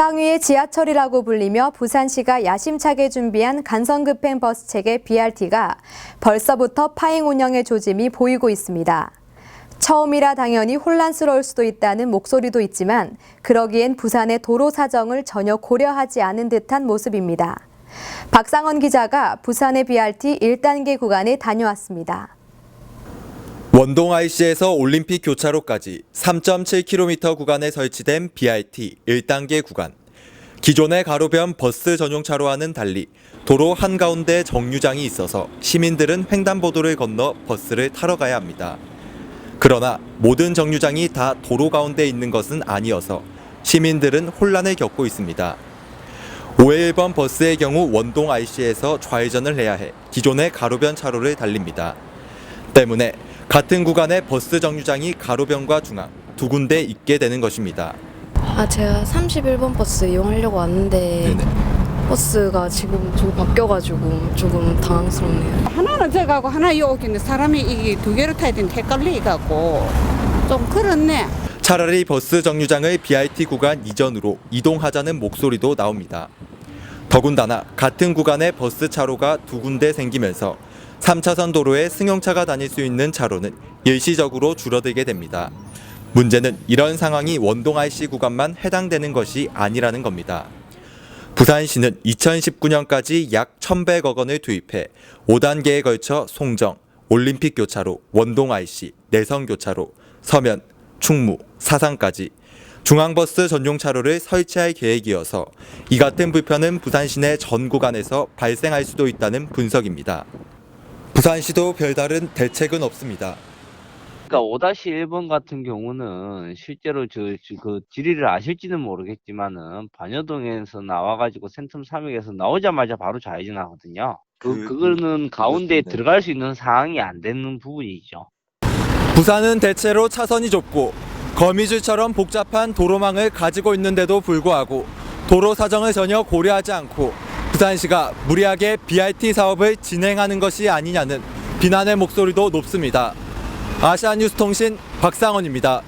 쌍위의 지하철이라고 불리며 부산시가 야심차게 준비한 간선급행 버스 체계 BRT가 벌써부터 파행 운영의 조짐이 보이고 있습니다. 처음이라 당연히 혼란스러울 수도 있다는 목소리도 있지만 그러기엔 부산의 도로 사정을 전혀 고려하지 않은 듯한 모습입니다. 박상원 기자가 부산의 BRT 1단계 구간에 다녀왔습니다. 원동 IC에서 올림픽 교차로까지 3.7km 구간에 설치된 BRT 1단계 구간. 기존의 가로변 버스 전용 차로와는 달리 도로 한가운데 정류장이 있어서 시민들은 횡단보도를 건너 버스를 타러 가야 합니다. 그러나 모든 정류장이 다 도로 가운데 있는 것은 아니어서 시민들은 혼란을 겪고 있습니다. 5회1번 버스의 경우 원동 IC에서 좌회전을 해야 해 기존의 가로변 차로를 달립니다. 때문에 같은 구간의 버스 정류장이 가로변과 중앙 두 군데 있게 되는 것입니다. 아 제가 31번 버스 이용하려고 왔는데 버스가 지금 조금 바뀌어가지고 조금 당황스럽네요. 하나는 저 가고 하나 여기 있는 사람이 이게 두 개를 타야 되는데 헷갈리갖고 좀 그렇네. 차라리 버스 정류장을 BRT 구간 이전으로 이동하자는 목소리도 나옵니다. 더군다나 같은 구간의 버스 차로가 두 군데 생기면서 3차선 도로에 승용차가 다닐 수 있는 차로는 일시적으로 줄어들게 됩니다. 문제는 이런 상황이 원동 IC 구간만 해당되는 것이 아니라는 겁니다. 부산시는 2019년까지 약 1,100억 원을 투입해 5단계에 걸쳐 송정, 올림픽 교차로, 원동 IC, 내성 교차로, 서면, 충무, 사상까지 중앙버스 전용 차로를 설치할 계획이어서 이 같은 불편은 부산 시내 전 구간에서 발생할 수도 있다는 분석입니다. 부산시도 별다른 대책은 없습니다. 그러니까 5-1번 같은 경우는 실제로 저, 저- 그 지리를 아실지는 모르겠지만은 반여동에서 나와가지고 센텀 3역에서 나오자마자 바로 좌회전하거든요. 그, 그- 그거는 가운데 그렇습니다. 들어갈 수 있는 상황이 안 되는 부분이죠. 부산은 대체로 차선이 좁고 거미줄처럼 복잡한 도로망을 가지고 있는데도 불구하고 도로 사정을 전혀 고려하지 않고 부산시가 무리하게 BRT 사업을 진행하는 것이 아니냐는 비난의 목소리도 높습니다. 아시아뉴스 통신 박상원입니다.